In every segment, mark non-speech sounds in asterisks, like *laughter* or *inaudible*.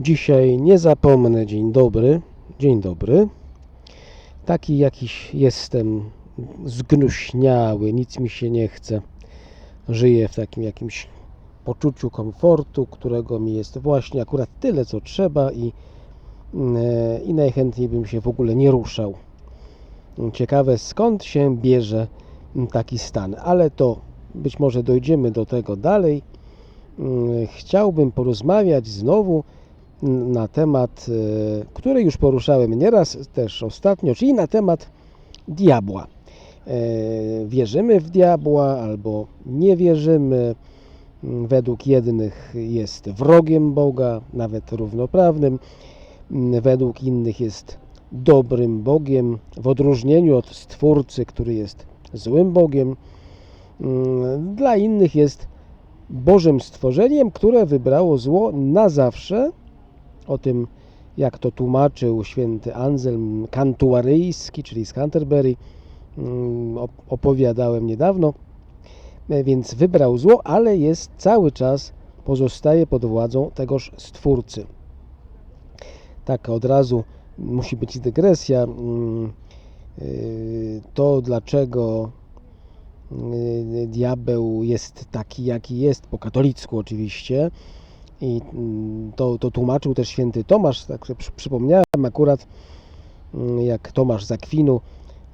Dzisiaj nie zapomnę, dzień dobry, dzień dobry. Taki jakiś jestem zgnuśniały, nic mi się nie chce. Żyję w takim jakimś poczuciu komfortu, którego mi jest właśnie akurat tyle, co trzeba i, e, i najchętniej bym się w ogóle nie ruszał. Ciekawe skąd się bierze taki stan, ale to być może dojdziemy do tego dalej. Chciałbym porozmawiać znowu na temat, e, który już poruszałem nieraz też ostatnio, czyli na temat diabła. E, Wierzymy w diabła albo nie wierzymy. Mm, Według jednych jest wrogiem Boga, nawet równoprawnym. Mm, Według innych jest dobrym Bogiem, w odróżnieniu od Stwórcy, który jest złym Bogiem. Mm, Dla innych jest Bożym stworzeniem, które wybrało zło na zawsze. O tym, jak to tłumaczył święty Anselm Kantuaryjski, czyli z Canterbury, mm, op- opowiadałem niedawno. E, Więc wybrał zło, ale jest cały czas, pozostaje pod władzą tegoż Stwórcy. Tak od razu musi być dygresja. mm, yy, To dlaczego yy, diabeł jest taki, jaki jest, po katolicku oczywiście. I mm, to, to tłumaczył też święty Tomasz, tak przy- przypomniałem akurat, mm, jak Tomasz z Akwinu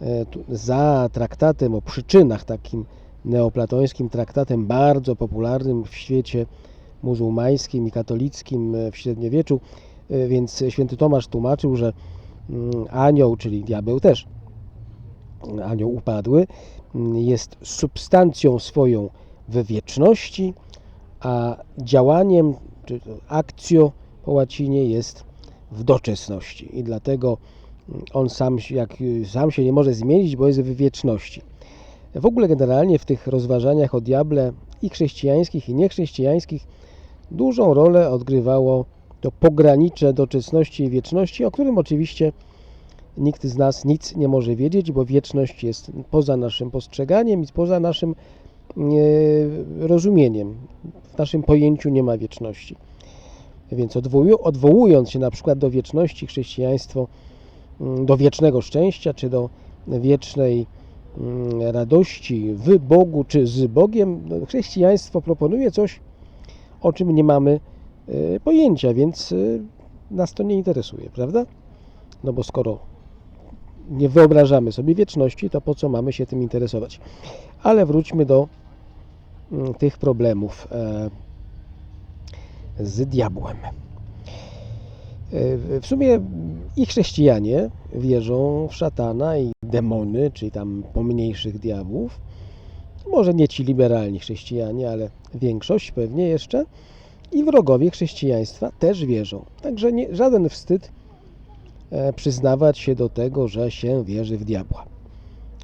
e, za traktatem o przyczynach, takim neoplatońskim traktatem bardzo popularnym w świecie muzułmańskim i katolickim e, w średniowieczu, E, więc święty Tomasz tłumaczył, że mm, anioł, czyli diabeł też, anioł upadły, jest substancją swoją w wieczności, a działaniem, czy akcjo po łacinie jest w doczesności. I dlatego mm, on sam, jak, y, sam się nie może zmienić, bo jest w wieczności. W ogóle generalnie w tych rozważaniach o diable i chrześcijańskich, i niechrześcijańskich dużą rolę odgrywało to pogranicze doczesności i wieczności, o którym oczywiście nikt z nas nic nie może wiedzieć, bo wieczność jest poza naszym postrzeganiem i poza naszym rozumieniem. W naszym pojęciu nie ma wieczności. Więc odwołują- odwołując się na przykład do wieczności, chrześcijaństwo mm, do wiecznego szczęścia, czy do wiecznej mm, radości w Bogu, czy z Bogiem, no, chrześcijaństwo proponuje coś, o czym nie mamy e, pojęcia, więc e, nas to nie interesuje, prawda? No bo skoro nie wyobrażamy sobie wieczności, to po co mamy się tym interesować? Ale wróćmy do tych problemów e, z diabłem. E, W sumie i chrześcijanie wierzą w szatana i demony, czyli tam pomniejszych diabłów. Może nie ci liberalni chrześcijanie, ale większość pewnie jeszcze. I wrogowie chrześcijaństwa też wierzą. Także nie, żaden wstyd e, przyznawać się do tego, że się wierzy w diabła.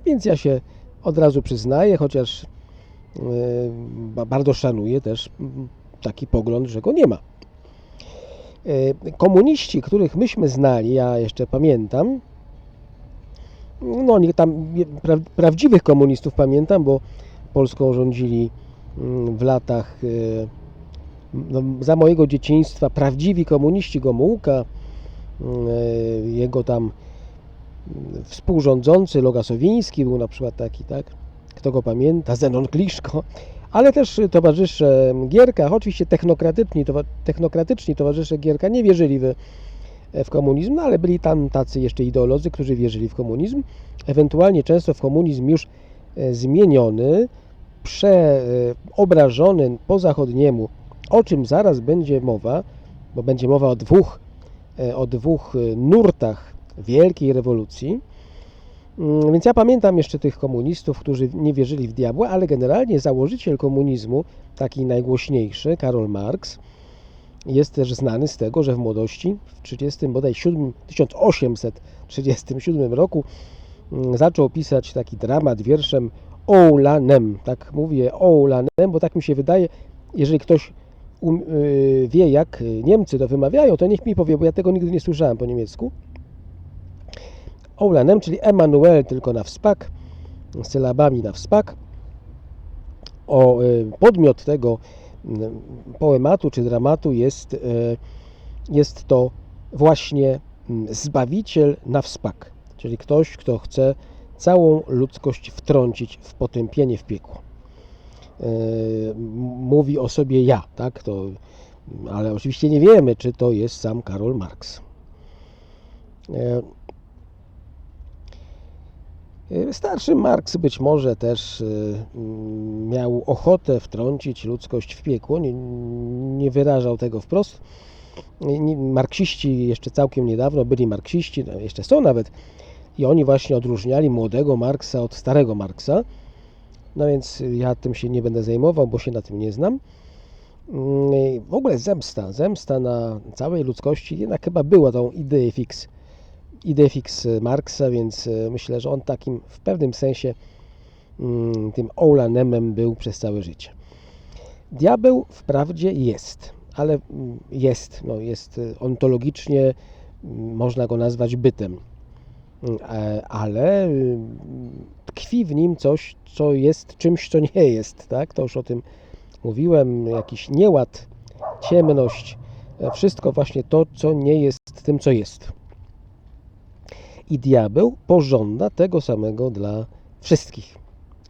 Więc ja się od razu przyznaję, chociaż bardzo szanuję też taki pogląd, że go nie ma. E, Komuniści, których myśmy znali, ja jeszcze pamiętam, no nie tam prawdziwych komunistów pamiętam, bo Polską rządzili mm, w latach e, no, za mojego dzieciństwa prawdziwi komuniści Gomułka, mm, e, jego tam współrządzący Logasowiński był na przykład taki, tak? Kto go pamięta? Zenon Kliszko, ale też towarzysze Gierka, oczywiście technokratyczni, towa- technokratyczni towarzysze Gierka nie wierzyli w, w komunizm, no ale byli tam tacy jeszcze ideolodzy, którzy wierzyli w komunizm, ewentualnie często w komunizm już e, zmieniony, przeobrażony po zachodniemu, o czym zaraz będzie mowa, bo będzie mowa o dwóch, e, o dwóch e, nurtach wielkiej rewolucji. Mm, Więc ja pamiętam jeszcze tych komunistów, którzy nie wierzyli w diabła, ale generalnie założyciel komunizmu, taki najgłośniejszy, Karol Marx, jest też znany z tego, że w młodości, w 30, bodaj 7, 1837 roku, mm, zaczął pisać taki dramat wierszem Oulanem. Tak mówię Oulanem, bo tak mi się wydaje, jeżeli ktoś um, y, wie, jak Niemcy to wymawiają, to niech mi powie, bo ja tego nigdy nie słyszałem po niemiecku. Oulanem, czyli Emanuel tylko na wspak, z sylabami na wspak. O, y, podmiot tego mm, poematu czy dramatu jest y, jest to właśnie mm, zbawiciel na wspak, czyli ktoś, kto chce całą ludzkość wtrącić w potępienie w piekło. Mówi o sobie ja, tak? To, ale oczywiście nie wiemy, czy to jest sam Karol Marx. E, e, Starszy Marks być może też e, mm, miał ochotę wtrącić ludzkość w piekło, nie, nie wyrażał tego wprost. Nie- Marksiści jeszcze całkiem niedawno byli marksiści, no jeszcze są nawet, i oni właśnie odróżniali młodego Marksa od starego Marksa. No więc ja tym się nie będę zajmował, bo się na tym nie znam. Mm, W ogóle zemsta, zemsta na całej ludzkości jednak chyba była tą ideę fix, ideę fix Marksa, więc e, myślę, że on takim w pewnym sensie mm, tym Oulanemem był przez całe życie. Diabeł wprawdzie jest, ale mm, jest, no jest e, ontologicznie, mm, można go nazwać bytem, e, ale tkwi w nim coś, co jest czymś, co nie jest, tak? To już o tym mówiłem, jakiś nieład, ciemność, e, wszystko właśnie to, co nie jest tym, co jest. I diabeł pożąda tego samego dla wszystkich.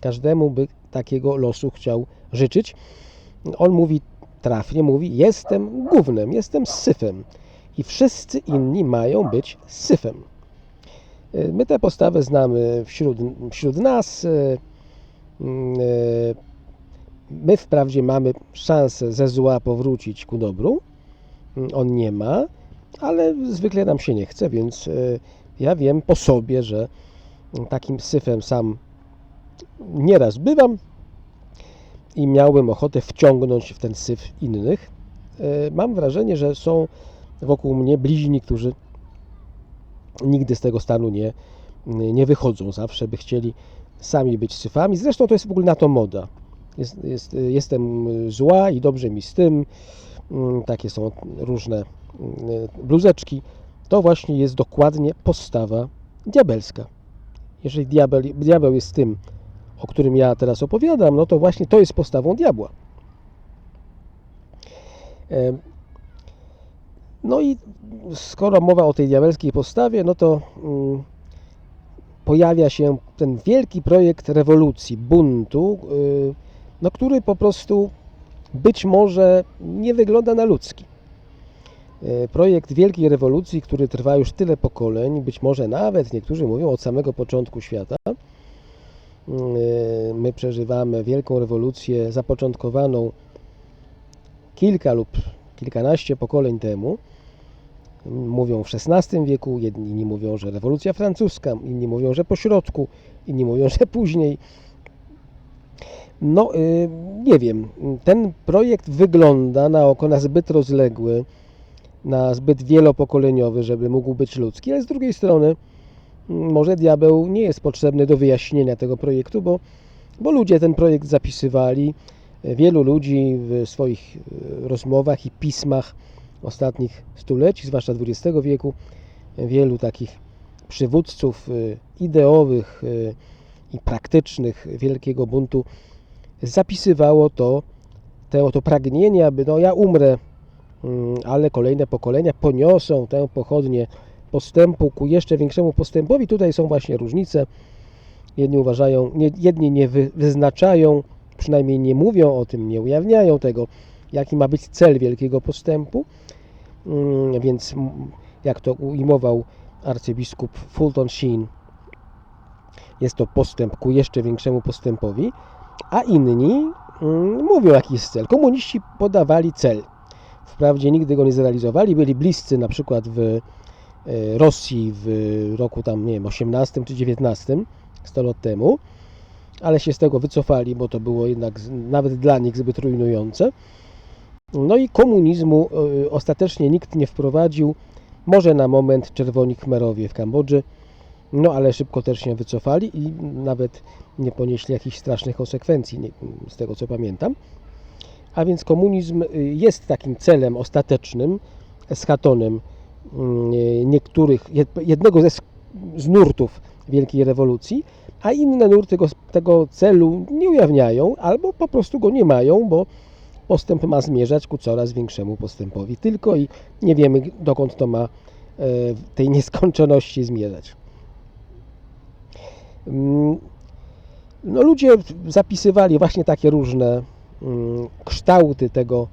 Każdemu by takiego losu chciał życzyć. On mówi trafnie, mówi: Jestem gównem, jestem syfem. I wszyscy inni mają być syfem. E, My tę postawę znamy wśród, wśród nas. mm, e, My wprawdzie mamy szansę ze zła powrócić ku dobru. Mm, On nie ma, ale zwykle nam się nie chce, więc ja wiem po sobie, że takim syfem sam nieraz bywam i miałbym ochotę wciągnąć w ten syf innych. E, Mam wrażenie, że są wokół mnie bliźni, którzy nigdy z tego stanu nie, nie wychodzą. Zawsze by chcieli sami być syfami. Zresztą to jest w ogóle na to moda. Jest, jest, jestem zła i dobrze mi z tym. Mm, Takie są różne mm, bluzeczki. To właśnie jest dokładnie postawa diabelska. Jeżeli diabeł, diabeł jest tym, o którym ja teraz opowiadam, no to właśnie to jest postawą diabła. No i skoro mowa o tej diabelskiej postawie, no to mm, pojawia się ten wielki projekt rewolucji, buntu, y, no, który po prostu być może nie wygląda na ludzki. Y, Projekt wielkiej rewolucji, który trwa już tyle pokoleń, być może nawet niektórzy mówią od samego początku świata. Y, My przeżywamy wielką rewolucję zapoczątkowaną kilka lub kilkanaście pokoleń temu. Mówią w XVI wieku, jedni mówią, że rewolucja francuska, inni mówią, że po środku, inni mówią, że później. No, y, nie wiem. Ten projekt wygląda na oko na zbyt rozległy, na zbyt wielopokoleniowy, żeby mógł być ludzki, ale z drugiej strony mm, może diabeł nie jest potrzebny do wyjaśnienia tego projektu, bo, bo ludzie ten projekt zapisywali. Wielu ludzi w swoich y, rozmowach i pismach ostatnich stuleci, zwłaszcza XX wieku, wielu takich przywódców y, ideowych y, i praktycznych wielkiego buntu zapisywało to, to, to pragnienie, aby no ja umrę, ale kolejne pokolenia poniosą tę pochodnię postępu ku jeszcze większemu postępowi. Tutaj są właśnie różnice. Jedni uważają, nie, jedni nie wy, wyznaczają, przynajmniej nie mówią o tym, nie ujawniają tego, jaki ma być cel wielkiego postępu. Mm, Więc mm, jak to ujmował arcybiskup Fulton Sheen, jest to postęp ku jeszcze większemu postępowi, a inni mm, mówią jaki jest cel. Komuniści podawali cel. Wprawdzie nigdy go nie zrealizowali, byli bliscy na przykład w e, Rosji w roku tam, nie wiem, 18 czy 19, 100 lat temu, ale się z tego wycofali, bo to było jednak nawet dla nich zbyt rujnujące. No i komunizmu y, ostatecznie nikt nie wprowadził, może na moment czerwoni Khmerowie w Kambodży, no ale szybko też się wycofali i nawet nie ponieśli jakichś strasznych konsekwencji, z tego co pamiętam. A więc komunizm y, jest takim celem ostatecznym, eschatonem y, niektórych, jed- jednego ze z nurtów Wielkiej Rewolucji, a inne nurty tego, tego celu nie ujawniają albo po prostu go nie mają, bo postęp ma zmierzać ku coraz większemu postępowi. Tylko i nie wiemy, dokąd to ma w tej nieskończoności zmierzać. Mm, No, ludzie zapisywali właśnie takie różne mm, kształty tego,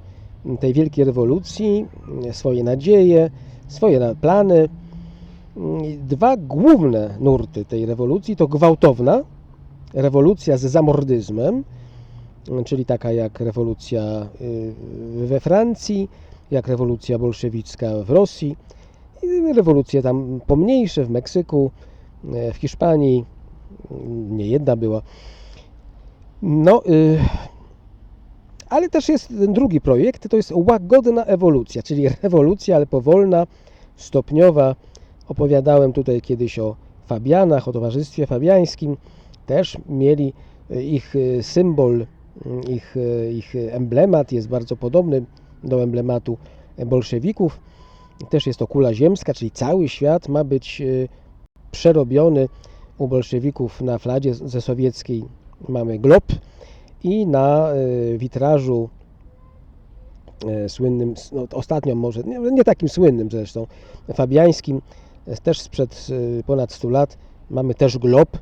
tej wielkiej rewolucji, mm, swoje nadzieje, swoje plany. Mm, Dwa główne nurty tej rewolucji to gwałtowna rewolucja z zamordyzmem, mm, czyli taka jak rewolucja y, we Francji, jak rewolucja bolszewicka w Rosji, rewolucje tam pomniejsze w Meksyku, e, w Hiszpanii, mm, nie jedna była. No, y, ale też jest ten drugi projekt, to jest łagodna ewolucja, czyli rewolucja, ale powolna, stopniowa. Opowiadałem tutaj kiedyś o Fabianach, o Towarzystwie Fabiańskim. Też mieli y, ich y, symbol, y, ich, y, ich emblemat jest bardzo podobny do emblematu bolszewików. Też jest to kula ziemska, czyli cały świat ma być przerobiony u bolszewików na fladzie ze sowieckiej mamy glob i na y, witrażu y, słynnym, no, ostatnio może, nie, nie takim słynnym zresztą, fabiańskim, y, też sprzed ponad 100 lat, mamy też glob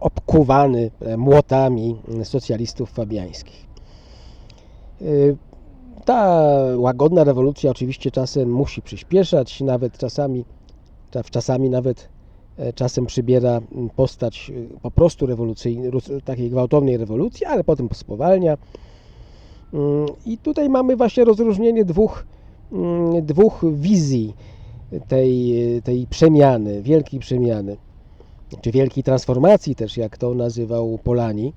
obkuwany e, młotami socjalistów fabiańskich. Ta łagodna rewolucja oczywiście czasem musi przyspieszać, nawet czasami, cza- czasami nawet e, czasem przybiera postać y, po prostu rewolucyjnej, takiej gwałtownej rewolucji, ale potem spowalnia. Mm, I tutaj mamy właśnie rozróżnienie dwóch, mm, dwóch wizji tej, tej przemiany, wielkiej przemiany, czy wielkiej transformacji też, jak to nazywał Polani,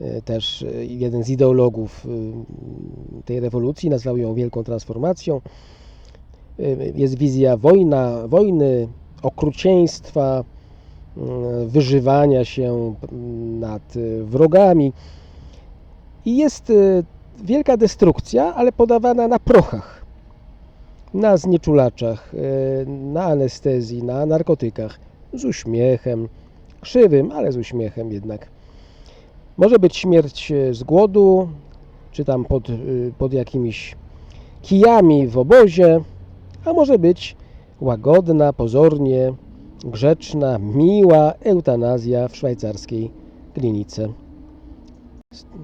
e, też e, jeden z ideologów y, tej rewolucji, nazwał ją wielką transformacją. Y, Jest wizja wojna, wojny, okrucieństwa, y, wyżywania się nad y, wrogami. I jest y, wielka destrukcja, ale podawana na prochach, na znieczulaczach, y, na anestezji, na narkotykach, z uśmiechem, krzywym, ale z uśmiechem jednak. Może być śmierć z głodu, czy tam pod, pod jakimiś kijami w obozie, a może być łagodna, pozornie grzeczna, miła eutanazja w szwajcarskiej klinice.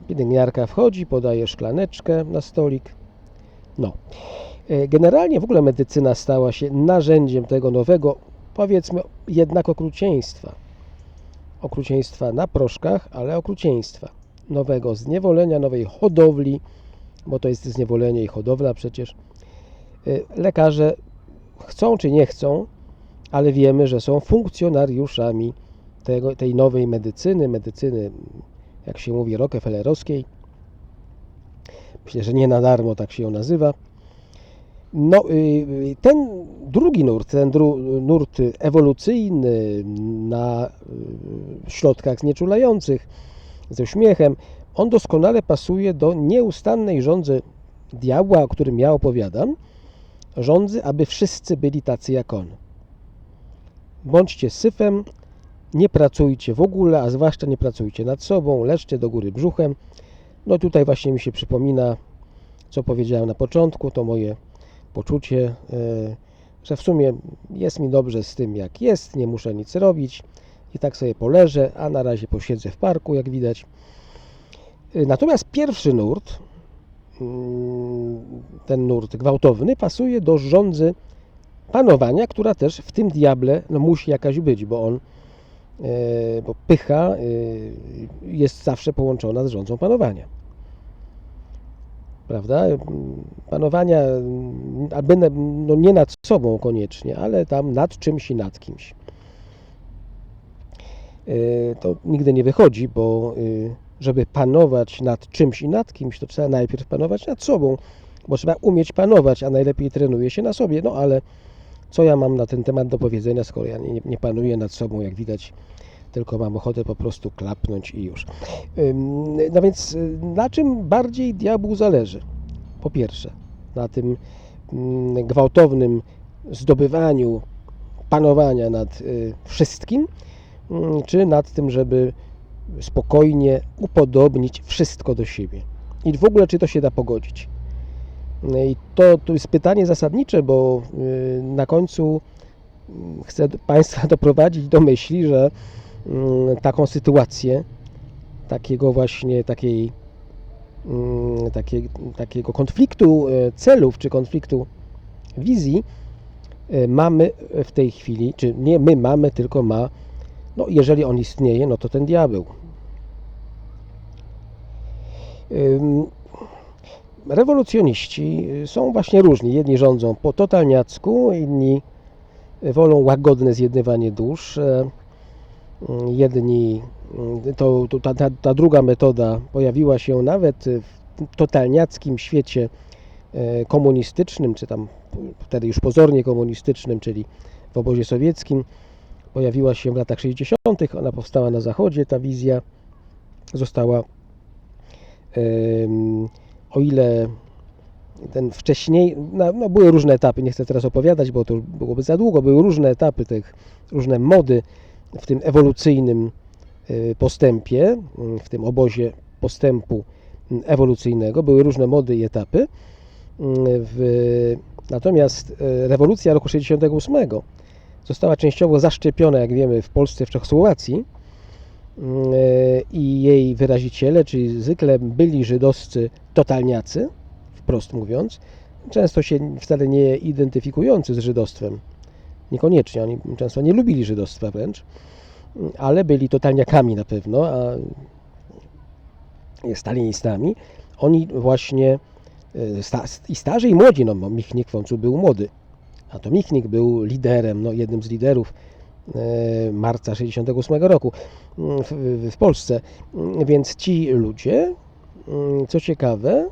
Pielęgniarka wchodzi, podaje szklaneczkę na stolik. No. E, Generalnie w ogóle medycyna stała się narzędziem tego nowego, powiedzmy jednak okrucieństwa. Okrucieństwa na proszkach, ale okrucieństwa. Nowego zniewolenia, nowej hodowli, bo to jest zniewolenie i hodowla przecież. E, Lekarze chcą czy nie chcą, ale wiemy, że są funkcjonariuszami tego, tej nowej medycyny, medycyny, jak się mówi, rockefellerowskiej. Myślę, że nie na darmo tak się ją nazywa. No, y, ten drugi nurt, ten dru, nurt ewolucyjny na y, środkach znieczulających, ze uśmiechem, on doskonale pasuje do nieustannej rządzy diabła, o którym ja opowiadam, rządzy, aby wszyscy byli tacy jak on. Bądźcie syfem, nie pracujcie w ogóle, a zwłaszcza nie pracujcie nad sobą, leżcie do góry brzuchem. No tutaj właśnie mi się przypomina, co powiedziałem na początku, to moje poczucie, e, że w sumie jest mi dobrze z tym, jak jest, nie muszę nic robić i tak sobie poleżę, a na razie posiedzę w parku, jak widać. E, Natomiast pierwszy nurt, ten nurt gwałtowny, pasuje do rządzy panowania, która też w tym diable no, musi jakaś być, bo on, e, bo pycha e, jest zawsze połączona z rządzą panowania. Prawda? Panowania, mm, na- no nie nad sobą koniecznie, ale tam nad czymś i nad kimś. E, To nigdy nie wychodzi, bo e, żeby panować nad czymś i nad kimś, to trzeba najpierw panować nad sobą, bo trzeba umieć panować, a najlepiej trenuje się na sobie. No ale co ja mam na ten temat do powiedzenia, skoro ja nie, nie panuję nad sobą, jak widać, tylko mam ochotę po prostu klapnąć i już. No więc y, na czym bardziej diabłu zależy? Po pierwsze, na tym mm, gwałtownym zdobywaniu panowania nad y, wszystkim, mm, czy nad tym, żeby spokojnie upodobnić wszystko do siebie. i w ogóle czy to się da pogodzić. No I to, to jest pytanie zasadnicze, bo y, na końcu mm, chcę Państwa *laughs* doprowadzić do myśli, że mm, taką sytuację, takiego właśnie takiej, mm, takiego konfliktu e, celów czy konfliktu wizji e, mamy w tej chwili, czy nie my mamy, tylko ma, no jeżeli on istnieje, no to ten diabeł. Rewolucjoniści są właśnie różni. Jedni rządzą po totalniacku, inni wolą łagodne zjednywanie dusz. e, mm, Jedni, mm, to, to ta, ta, druga metoda pojawiła się nawet w totalniackim świecie e, komunistycznym, czy tam wtedy już pozornie komunistycznym, czyli w obozie sowieckim. Pojawiła się w latach 60., ona powstała na zachodzie, ta wizja została o ile ten wcześniej, no, no były różne etapy, nie chcę teraz opowiadać, bo to byłoby za długo, były różne etapy tych, różne mody w tym ewolucyjnym y, postępie, w tym obozie postępu ewolucyjnego, były różne mody i etapy. Y, W, natomiast y, rewolucja roku 68 została częściowo zaszczepiona, jak wiemy, w Polsce, w Czechosłowacji, i jej wyraziciele, czyli zwykle byli żydowscy totalniacy, wprost mówiąc, często się wcale nie identyfikujący z żydostwem. Niekoniecznie, oni często nie lubili żydostwa wręcz, ale byli totalniakami na pewno, a stalinistami. Oni właśnie, e, i starzy i młodzi, no Michnik w końcu był młody, a to Michnik był liderem, no jednym z liderów e, marca 68 roku mm, w, w- Polsce. Mm, Więc ci ludzie, mm, co ciekawe,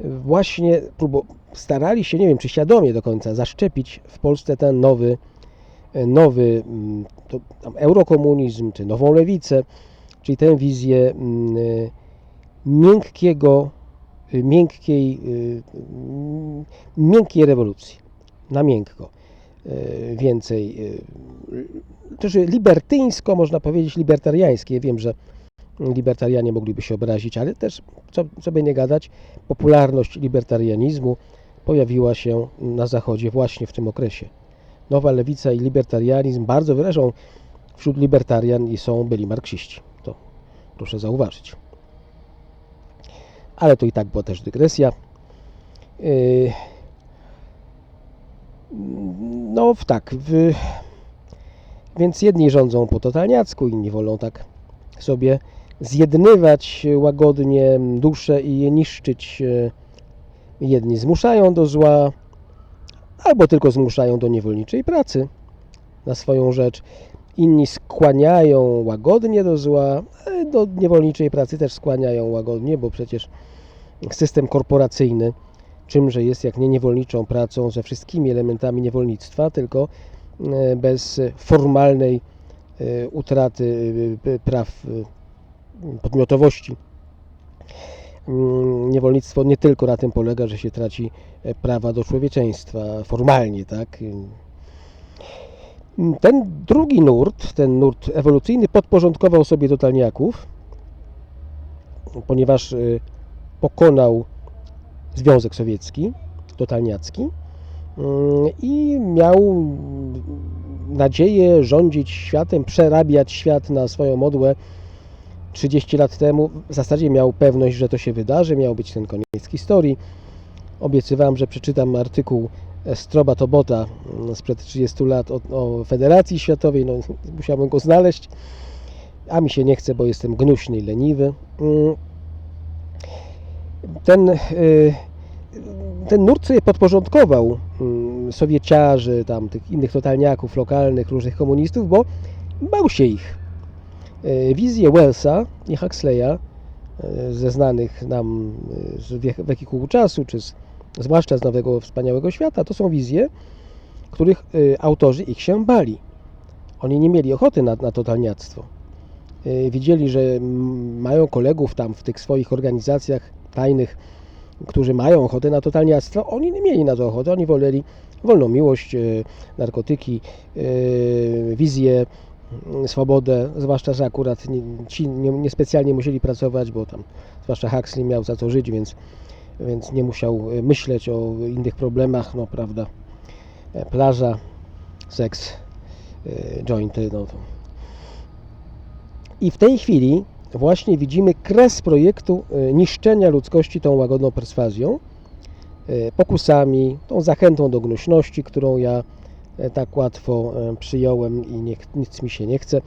właśnie starali się, nie wiem czy świadomie do końca, zaszczepić w Polsce ten nowy, e, nowy to, eurokomunizm, czy nową lewicę, czyli tę wizję miękkiego, miękkiej, y, miękkiej rewolucji, na miękko e, więcej, e, też libertyńsko, można powiedzieć, libertariańskie. Wiem, że libertarianie mogliby się obrazić, ale też, co by nie gadać, popularność libertarianizmu pojawiła się na Zachodzie właśnie w tym okresie. Nowa lewica i libertarianizm bardzo wyrażą wśród libertarian i są byli marksiści. To proszę zauważyć. Ale to i tak była też dygresja. Yy, No tak, w, więc jedni rządzą po totalniacku, inni wolą tak sobie zjednywać łagodnie dusze i je niszczyć. e, Jedni zmuszają do zła, albo tylko zmuszają do niewolniczej pracy na swoją rzecz. Inni skłaniają łagodnie do zła, do niewolniczej pracy też skłaniają łagodnie, bo przecież system korporacyjny czymże jest jak nie niewolniczą pracą ze wszystkimi elementami niewolnictwa, tylko e, bez formalnej e, utraty e, praw podmiotowości. Mm, Niewolnictwo nie tylko na tym polega, że się traci prawa do człowieczeństwa formalnie, tak? Mm, Ten drugi nurt, ten nurt ewolucyjny, podporządkował sobie totalniaków, ponieważ pokonał Związek Sowiecki, totalniacki mm, i miał nadzieję rządzić światem, przerabiać świat na swoją modłę 30 lat temu. W zasadzie miał pewność, że to się wydarzy, miał być ten koniec historii. Obiecywałem, że przeczytam artykuł Stroba Tobota mm, sprzed 30 lat o, o Federacji Światowej. No, musiałbym go znaleźć, a mi się nie chce, bo jestem gnuśny i leniwy. Ten, y, ten nurt sobie podporządkował mm, Sowieciarzy, tam tych innych totalniaków lokalnych, różnych komunistów, bo bał się ich. Y, Wizje Wellsa i Huxleya, y, ze znanych nam z wiek- wehikułu czasu, czy z, zwłaszcza z Nowego Wspaniałego Świata, to są wizje, których autorzy ich się bali. Oni nie mieli ochoty na, na totalniactwo. Widzieli, że mają kolegów tam w tych swoich organizacjach tajnych, którzy mają ochotę na totalniactwo, oni nie mieli na to ochoty, oni woleli wolną miłość, e, narkotyki, e, wizje mm, swobodę, zwłaszcza, że akurat ci nie, niespecjalnie musieli pracować, bo tam zwłaszcza Huxley miał za co żyć, więc, więc nie musiał e, myśleć o innych problemach, no prawda, plaża, seks, jointy, no to. I w tej chwili właśnie widzimy kres projektu e, niszczenia ludzkości tą łagodną perswazją, e, pokusami, tą zachętą do gnuśności, którą ja e, tak łatwo przyjąłem i nie, nic mi się nie chce.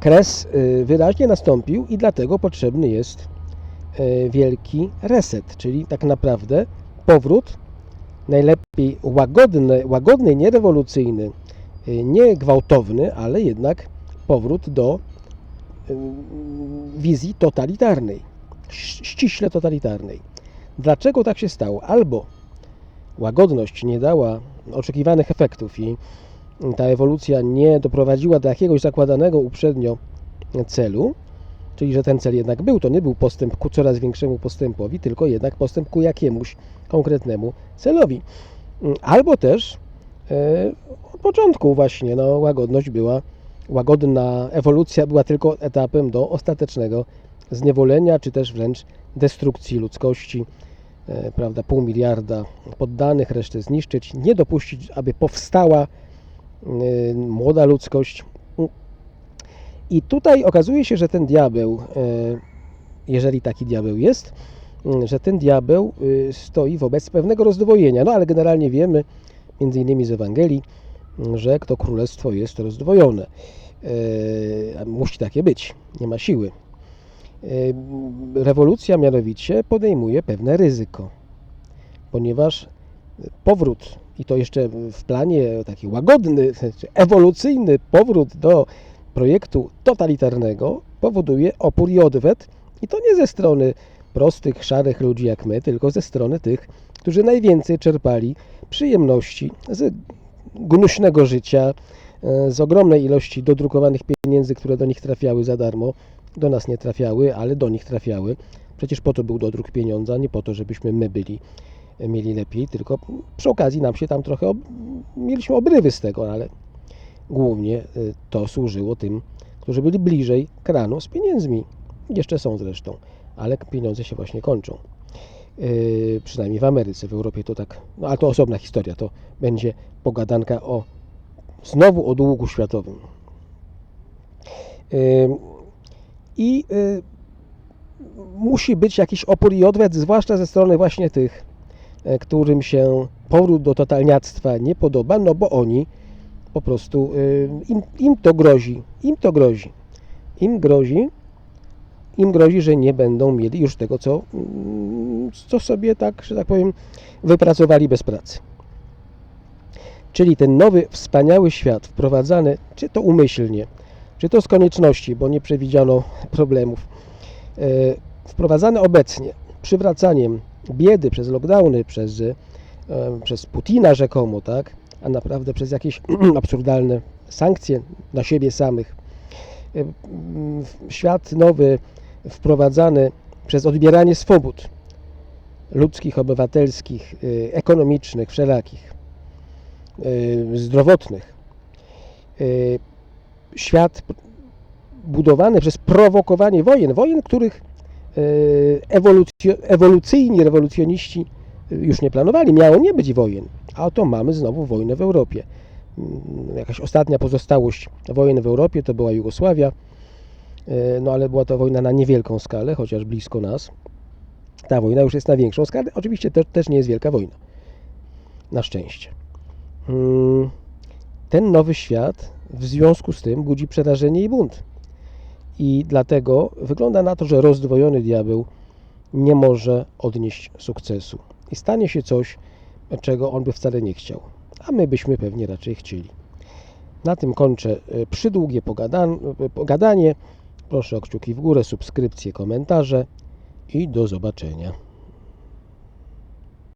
Kres wyraźnie nastąpił i dlatego potrzebny jest wielki reset, czyli tak naprawdę powrót, najlepiej łagodny, łagodny nie rewolucyjny, nie gwałtowny, ale jednak powrót do wizji totalitarnej, ściśle totalitarnej. Dlaczego tak się stało? Albo łagodność nie dała oczekiwanych efektów i ta ewolucja nie doprowadziła do jakiegoś zakładanego uprzednio celu, czyli że ten cel jednak był, to nie był postęp ku coraz większemu postępowi, tylko jednak postęp ku jakiemuś konkretnemu celowi. Albo też e, od początku właśnie no, łagodność była, łagodna ewolucja była tylko etapem do ostatecznego zniewolenia, czy też wręcz destrukcji ludzkości, e, prawda, pół miliarda poddanych, resztę zniszczyć, nie dopuścić, aby powstała y, młoda ludzkość. I tutaj okazuje się, że ten diabeł, e, jeżeli taki diabeł jest, y, że ten diabeł y, stoi wobec pewnego rozdwojenia. No ale generalnie wiemy, między innymi z Ewangelii, że to królestwo jest rozdwojone. E, Musi takie być, nie ma siły. E, Rewolucja mianowicie podejmuje pewne ryzyko, ponieważ powrót, i to jeszcze w planie taki łagodny, ewolucyjny powrót do projektu totalitarnego powoduje opór i odwet, i to nie ze strony prostych, szarych ludzi jak my, tylko ze strony tych, którzy najwięcej czerpali przyjemności z gnuśnego życia, e, z ogromnej ilości dodrukowanych pieniędzy, które do nich trafiały za darmo. Do nas nie trafiały, ale do nich trafiały. Przecież po to był dodruk pieniądza, nie po to, żebyśmy my byli mieli lepiej, tylko przy okazji nam się tam trochę ob... mieliśmy obrywy z tego, ale głównie y, to służyło tym, którzy byli bliżej kranu z pieniędzmi. Jeszcze są zresztą, ale pieniądze się właśnie kończą. Yy, przynajmniej w Ameryce, w Europie to tak, no ale to osobna historia, to będzie pogadanka o znowu o długu światowym. Yy, I yy, musi być jakiś opór i odwet, zwłaszcza ze strony właśnie tych, e, którym się powrót do totalniactwa nie podoba, no bo oni po prostu, y, im, im to grozi, im to grozi, im grozi, im grozi, że nie będą mieli już tego, co, mm, co sobie tak, że tak powiem, wypracowali bez pracy. Czyli ten nowy, wspaniały świat wprowadzany, czy to umyślnie, czy to z konieczności, bo nie przewidziano problemów, e, wprowadzany obecnie przywracaniem biedy przez lockdowny, przez, e, przez Putina rzekomo, tak, a naprawdę przez jakieś *clears throat* absurdalne sankcje na siebie samych. E, Świat nowy wprowadzany przez odbieranie swobód ludzkich, obywatelskich, e, ekonomicznych, wszelakich, e, zdrowotnych. E, Świat budowany przez prowokowanie wojen, wojen, których ewolucyjni rewolucjoniści już nie planowali. Miało nie być wojen, a oto mamy znowu wojnę w Europie. Mm, Jakaś ostatnia pozostałość wojen w Europie to była Jugosławia, no ale była to wojna na niewielką skalę, chociaż blisko nas. Ta wojna już jest na większą skalę. Oczywiście to też nie jest wielka wojna. Na szczęście. Mm, Ten nowy świat w związku z tym budzi przerażenie i bunt. I dlatego wygląda na to, że rozdwojony diabeł nie może odnieść sukcesu. I stanie się coś, czego on by wcale nie chciał. A my byśmy pewnie raczej chcieli. Na tym kończę e, przydługie e, pogadanie. Proszę o kciuki w górę, subskrypcje, komentarze i do zobaczenia.